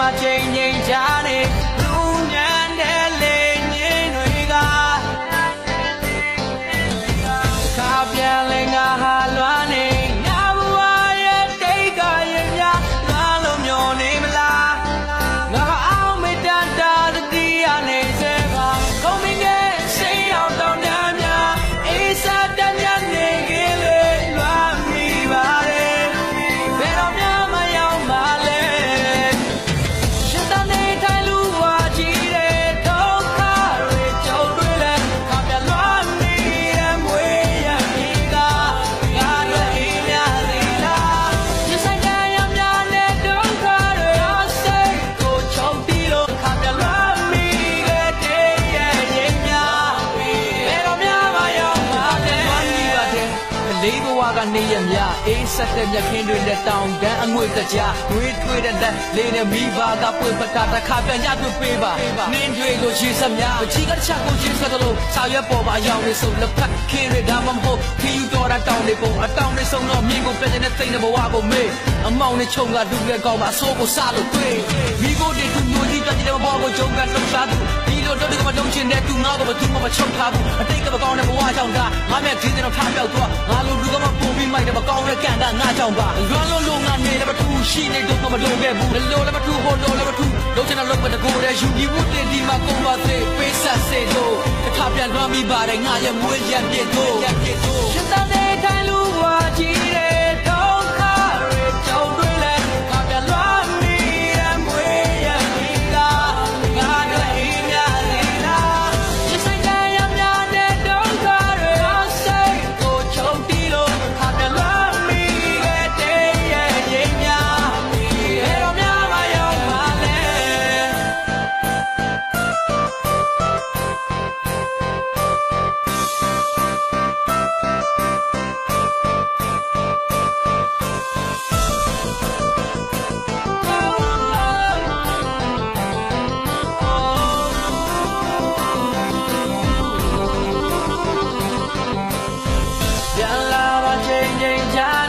မှာချိန်ချိန်ချာနေ နေရမြအေးဆက်တဲ့မြက်ခင်းတွေလက်တောင်တန်းအငွေတကြားငွေထွေးတဲ့လက်လေးနဲ့မိဘကပွင့်ပတာတစ်ခါပြန်ကြသွပေးပါနင်းတွေလိုချီစမြမချီကတစ်ချက်ကိုချီစတယ်လို့စာရွက်ပေါ်ပါရောက်နေဆိုလက်ဖက်ခင်းတွေဒါမှမဟုတ်ခီယူတော်တာတောင်းနေပုံအတောင်းနေဆုံးတော့မြင်ကိုပြန်နေတဲ့သိတဲ့ဘဝကိုမေးအမောင်နဲ့ချုံကလူတွေကောင်းမှာအစိုးကိုစားလို့တွေ့မိကိုတွေသူမျိုးကြီးပြတဲ့ဘောကိုဂျုံကတုံးစားသူဒီလိုတော့ဒီကမတုံးချင်တဲ့သူငါကိုမသူမချုပ်ထားဘူးအတိတ်ကမကောင်းတဲ့ဘဝကြောင့်ဒါငါမဲ့ဒီတဲ့တော့ထားပြောက်သွားငါလိုလူကမပုံပြီးမိုက်တယ်မကော င်းတဲ့ကံကငါကြောင့်ပါလွမ်းလုံးလုံးငါနေလည်းမထူရှိနေတော့မလုပ်ခဲ့ဘူးလိုလည်းမထူဟိုလိုလည်းမထူလုံးချင်တဲ့လုံးပဲတကိုယ်ရဲ့ယူဒီဝတ်တင်ဒီမှာကုန်ပါစေပေးဆက်စေလို့တစ်ခါပြန်လွမ်းမိပါတယ်ငါရဲ့မွေးရက်ပြည့်တို့ရက်ပြည့်တို့ရှင်တန်တဲ့တိုင်းလူဘွားကြီးတဲ့ danger